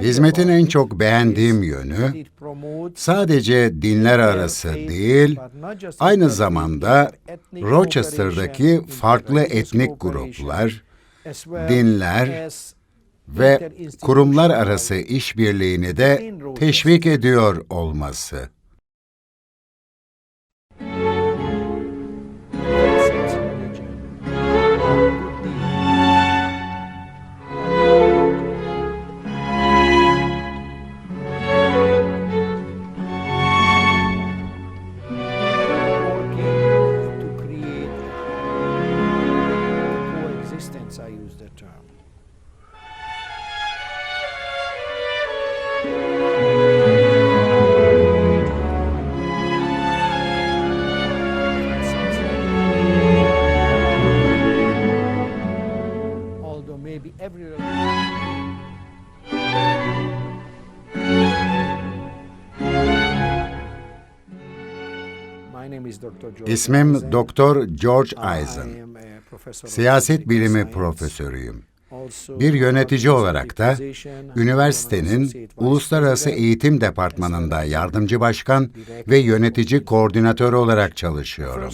Hizmetin en çok beğendiğim yönü, sadece dinler arası değil, aynı zamanda Rochester'daki farklı etnik gruplar, dinler ve kurumlar arası işbirliğini de teşvik ediyor olması. İsmim. Doktor George Eisen. Siyaset bilimi profesörüyüm. Bir yönetici olarak da üniversitenin Uluslararası Eğitim Departmanı'nda yardımcı başkan ve yönetici koordinatörü olarak çalışıyorum.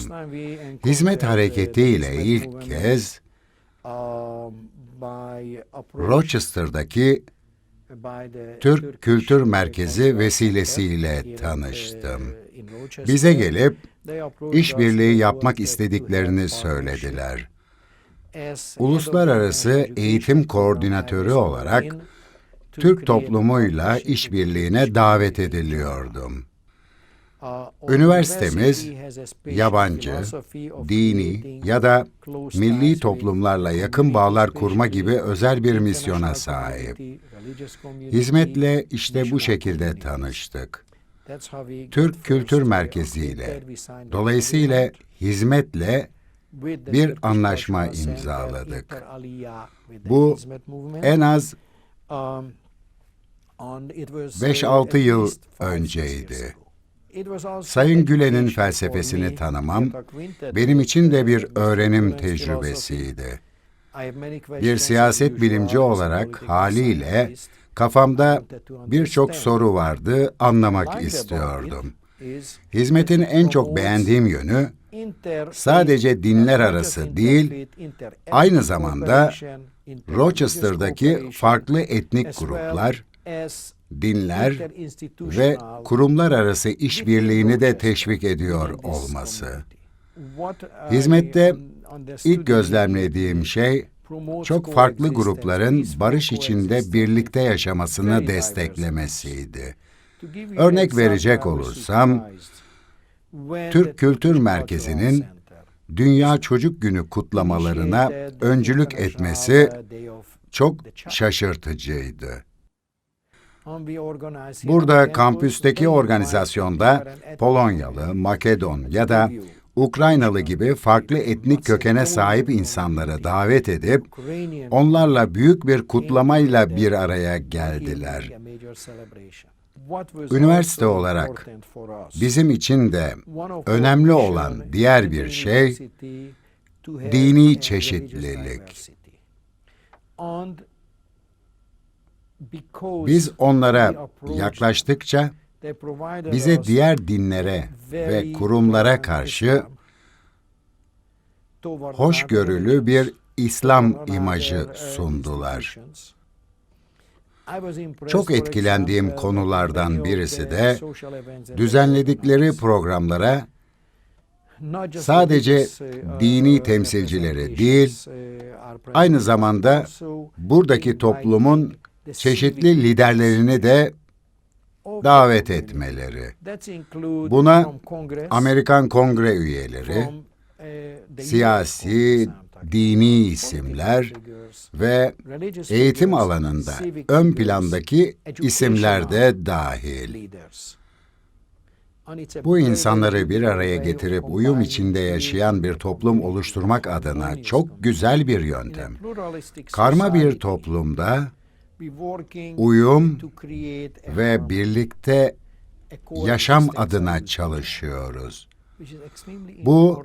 Hizmet hareketiyle the ilk kez Rochester'daki Türk Kültür Merkezi vesilesiyle tanıştım. Bize gelip işbirliği yapmak istediklerini söylediler. As Uluslararası Eğitim Koordinatörü olarak Türk toplumuyla işbirliğine davet ediliyordum. Uh, Üniversitemiz yabancı, dini ya da milli toplumlarla yakın bağlar kurma gibi özel bir misyona sahip. Hizmetle işte bu şekilde tanıştık. Türk Kültür Merkezi ile, dolayısıyla hizmetle bir anlaşma imzaladık. Bu en az Um, and it was, 5-6 uh, at yıl önceydi. Sayın Gülen'in felsefesini tanımam, benim için de bir öğrenim tecrübesiydi. Bir siyaset as bilimci olarak haliyle. Kafamda birçok soru vardı, anlamak istiyordum. Hizmetin en çok beğendiğim yönü sadece dinler arası değil, aynı zamanda Rochester'daki farklı etnik gruplar, dinler ve kurumlar arası işbirliğini de teşvik ediyor olması. Hizmette İlk gözlemlediğim şey çok farklı grupların barış içinde birlikte yaşamasını desteklemesiydi. Örnek verecek olursam, Türk Kültür Merkezi'nin Dünya Çocuk Günü kutlamalarına öncülük etmesi çok şaşırtıcıydı. Burada kampüsteki organizasyonda Polonyalı, Makedon ya da Ukraynalı gibi farklı etnik kökene sahip insanları davet edip onlarla büyük bir kutlamayla bir araya geldiler. Üniversite olarak Bizim için de önemli olan diğer bir şey dini çeşitlilik. Biz onlara yaklaştıkça bize diğer dinlere ve kurumlara karşı hoşgörülü bir İslam imajı uh, sundular. Çok etkilendiğim example, konulardan birisi de düzenledikleri programlara sadece uh, dini uh, temsilcileri değil, uh, aynı zamanda buradaki toplumun çeşitli liderlerini de davet etmeleri. Buna Amerikan Kongre üyeleri, the siyasi, dini isimler ve eğitim alanında ön plandaki isimler de dahil. Bu insanları bir araya getirip uyum içinde yaşayan bir toplum oluşturmak adına çok güzel bir yöntem. Karma bir toplumda uyum ve birlikte yaşam adına çalışıyoruz. Bu,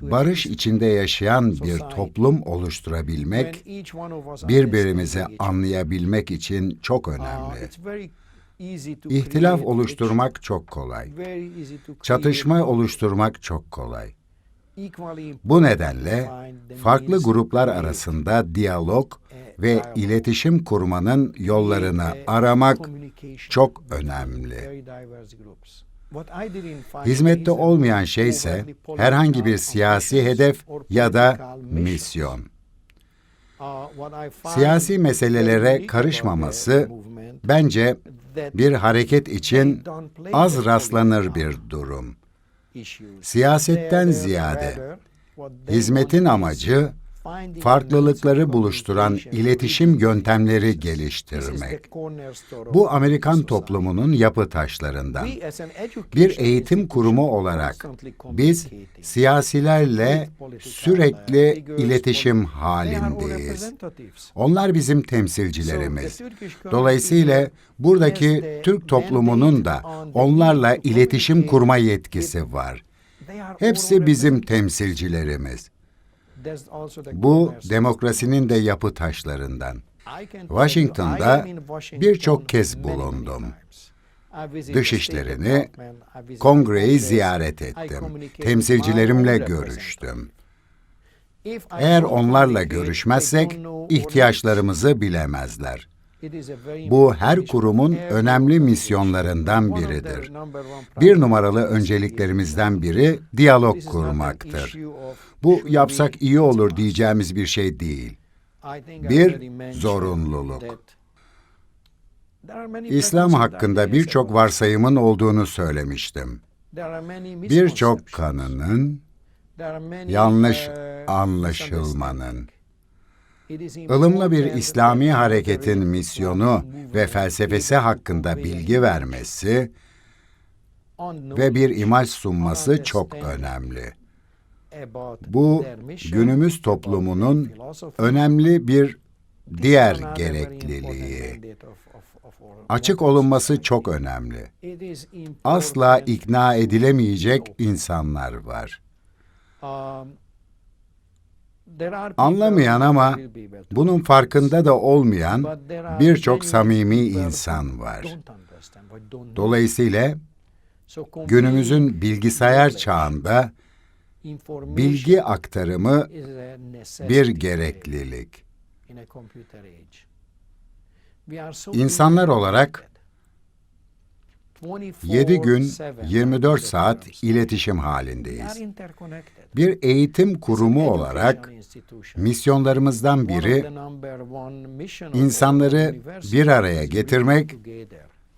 barış içinde yaşayan bir toplum oluşturabilmek, birbirimizi anlayabilmek için çok Uh, önemli. İhtilaf oluşturmak çok kolay. Çatışma oluşturmak çok kolay. Bu nedenle farklı gruplar arasında diyalog ve iletişim kurmanın yollarını a aramak çok önemli. Hizmette olmayan şey ise herhangi bir siyasi hedef ya da misyon. Uh, Siyasi meselelere karışmaması bence bir hareket için az rastlanır bir durum. Siyasetten ziyade hizmetin amacı farklılıkları buluşturan iletişim yöntemleri geliştirmek. Bu Amerikan toplumunun yapı taşlarından. Bir eğitim kurumu olarak biz siyasilerle sürekli iletişim halindeyiz. Onlar bizim temsilcilerimiz. Dolayısıyla buradaki Türk toplumunun da onlarla iletişim kurma yetkisi var. Hepsi bizim temsilcilerimiz. Bu demokrasinin de yapı taşlarından. Washington'da birçok kez bulundum. Dışişlerini, Kongreyi ziyaret ettim. Temsilcilerimle görüştüm. Eğer onlarla görüşmezsek ihtiyaçlarımızı bilemezler. Bu her kurumun önemli misyonlarından biridir. Bir numaralı önceliklerimizden biri diyalog kurmaktır. Bu yapsak iyi olur diyeceğimiz bir şey değil. Bir zorunluluk. İslam hakkında birçok varsayımın olduğunu söylemiştim. Birçok kanının yanlış anlaşılmanın. Ilımlı bir İslami hareketin misyonu ve felsefesi hakkında bilgi vermesi ve bir imaj sunması çok önemli. Bu günümüz toplumunun önemli bir diğer gerekliliği. Açık olunması çok önemli. Asla ikna edilemeyecek insanlar var. Anlamayan ama bunun farkında da olmayan birçok samimi insan var. Dolayısıyla günümüzün bilgisayar çağında bilgi aktarımı bir gereklilik. İnsanlar olarak 7 gün 24 saat iletişim halindeyiz. Bir eğitim kurumu olarak misyonlarımızdan biri insanları bir araya getirmek,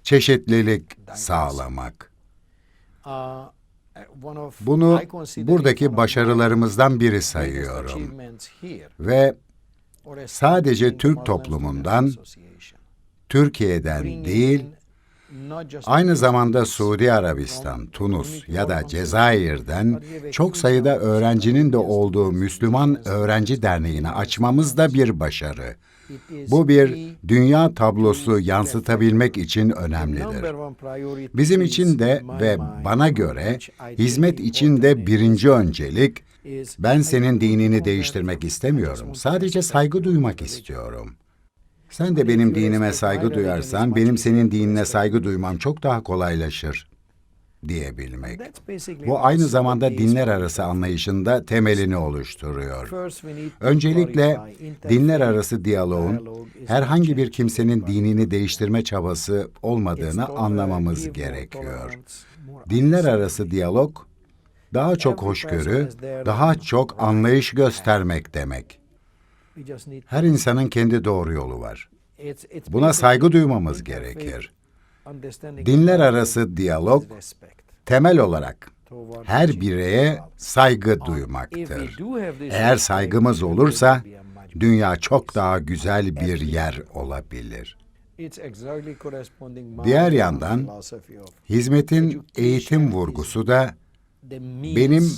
çeşitlilik sağlamak. Bunu buradaki başarılarımızdan biri sayıyorum. Ve sadece Türk toplumundan, Türkiye'den değil, aynı zamanda Suudi Arabistan, Tunus ya da Cezayir'den çok sayıda öğrencinin de olduğu Müslüman Öğrenci Derneği'ni açmamız da bir başarı. Bu bir dünya tablosu yansıtabilmek için önemlidir. Bizim için de ve bana göre hizmet için de birinci öncelik ben senin dinini değiştirmek istemiyorum. Sadece saygı duymak istiyorum. Sen de benim dinime saygı duyarsan benim senin dinine saygı duymam çok daha kolaylaşır diyebilmek. Bu aynı zamanda dinler arası anlayışında temelini oluşturuyor. Öncelikle dinler arası diyaloğun herhangi bir kimsenin dinini değiştirme çabası olmadığını anlamamız gerekiyor. Dinler arası diyalog daha çok hoşgörü, daha çok anlayış göstermek demek. Her insanın kendi doğru yolu var. Buna saygı duymamız gerekir. Dinler arası diyalog temel olarak her bireye saygı duymaktır. Eğer saygımız olursa dünya çok daha güzel bir yer olabilir. Diğer yandan hizmetin eğitim vurgusu da benim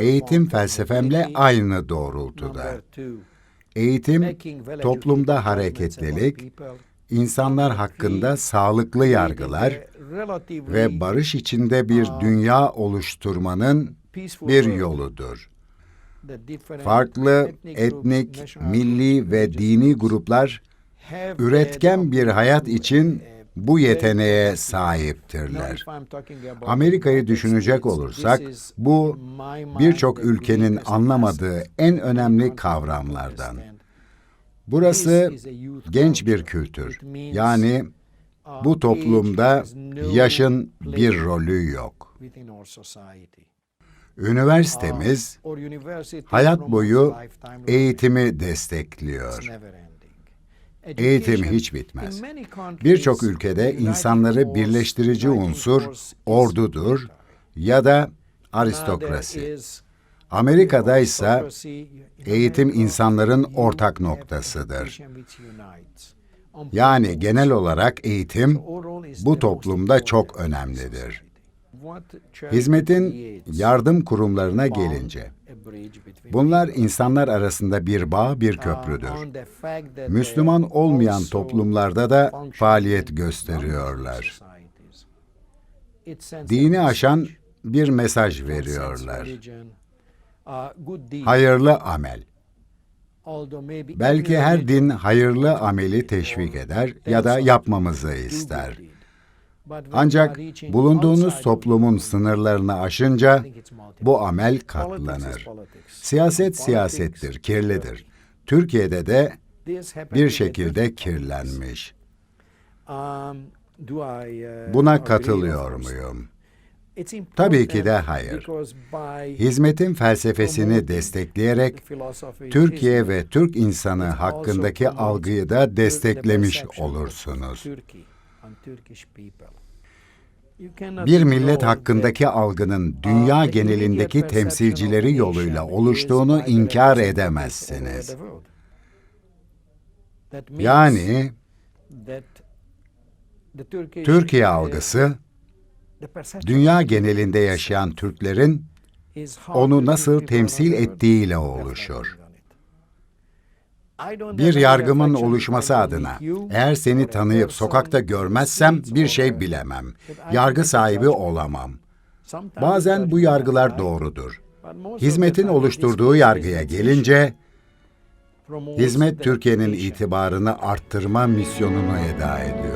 eğitim felsefemle aynı doğrultuda. Eğitim, toplumda hareketlilik, insanlar hakkında sağlıklı yargılar ve barış içinde bir dünya oluşturmanın bir yoludur. Farklı etnik, milli ve dini gruplar üretken bir hayat için bu yeteneğe sahiptirler. Amerika'yı düşünecek olursak bu birçok ülkenin anlamadığı en önemli kavramlardan. Burası genç bir kültür. Yani bu toplumda yaşın bir rolü yok. Üniversitemiz hayat boyu eğitimi destekliyor. Eğitim hiç bitmez. Birçok ülkede insanları birleştirici unsur ordudur ya da aristokrasi. Amerika'da ise eğitim insanların ortak noktasıdır. Yani genel olarak eğitim bu toplumda çok önemlidir. Hizmetin yardım kurumlarına gelince, bunlar insanlar arasında bir bağ, bir köprüdür. Müslüman olmayan toplumlarda da faaliyet gösteriyorlar. Dini aşan bir mesaj veriyorlar. Hayırlı amel. Belki her din hayırlı ameli teşvik eder ya da yapmamızı ister. Ancak bulunduğunuz toplumun sınırlarını aşınca bu amel katlanır. Siyaset siyasettir, kirlidir. Türkiye'de de bir şekilde kirlenmiş. Buna katılıyor muyum? Tabii ki de hayır. Hizmetin felsefesini destekleyerek Türkiye ve Türk insanı hakkındaki algıyı da desteklemiş olursunuz. Bir millet hakkındaki algının dünya genelindeki temsilcileri yoluyla oluştuğunu inkar edemezsiniz. Yani Türkiye algısı dünya genelinde yaşayan Türklerin onu nasıl temsil ettiğiyle oluşur. Bir yargımın oluşması adına eğer seni tanıyıp sokakta görmezsem bir şey bilemem. Yargı sahibi olamam. Bazen bu yargılar doğrudur. Hizmetin oluşturduğu yargıya gelince hizmet Türkiye'nin itibarını arttırma misyonunu eda ediyor.